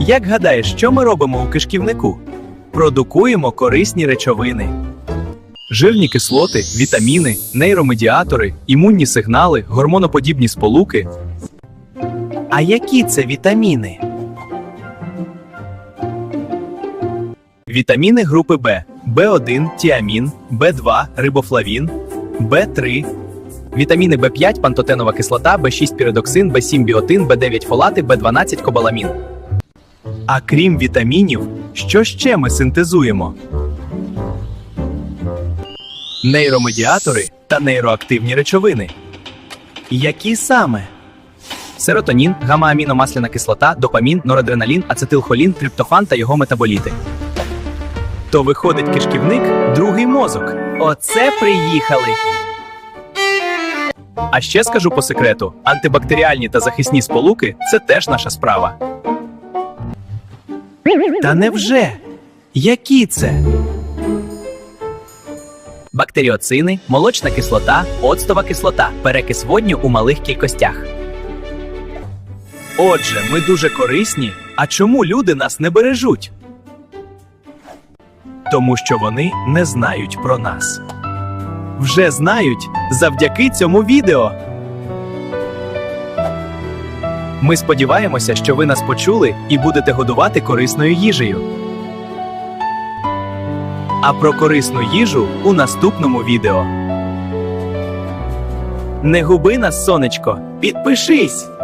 Як гадаєш, що ми робимо у кишківнику? Продукуємо корисні речовини. Жирні кислоти, вітаміни, нейромедіатори, імунні сигнали, гормоноподібні сполуки. А які це вітаміни? Вітаміни групи Б: Б1 тіамін, Б2 рибофлавін, Б3 Вітаміни В5 пантотенова кислота, В6 піридоксин, В7 біотин, В9 фолати, В12 кобаламін. А крім вітамінів, що ще ми синтезуємо? Нейромедіатори та нейроактивні речовини. Які саме? Серотонін, гамма-аміномасляна кислота, допамін, норадреналін, ацетилхолін, триптофан та його метаболіти. То виходить кишківник, другий мозок. Оце приїхали. А ще скажу по секрету: антибактеріальні та захисні сполуки це теж наша справа. Та невже? Які це? Бактеріоцини, молочна кислота, оцтова кислота, перекис водню у малих кількостях. Отже, ми дуже корисні. А чому люди нас не бережуть? Тому що вони не знають про нас. Вже знають завдяки цьому відео. Ми сподіваємося, що ви нас почули і будете годувати корисною їжею. А про корисну їжу у наступному відео. Не губи нас, сонечко, підпишись!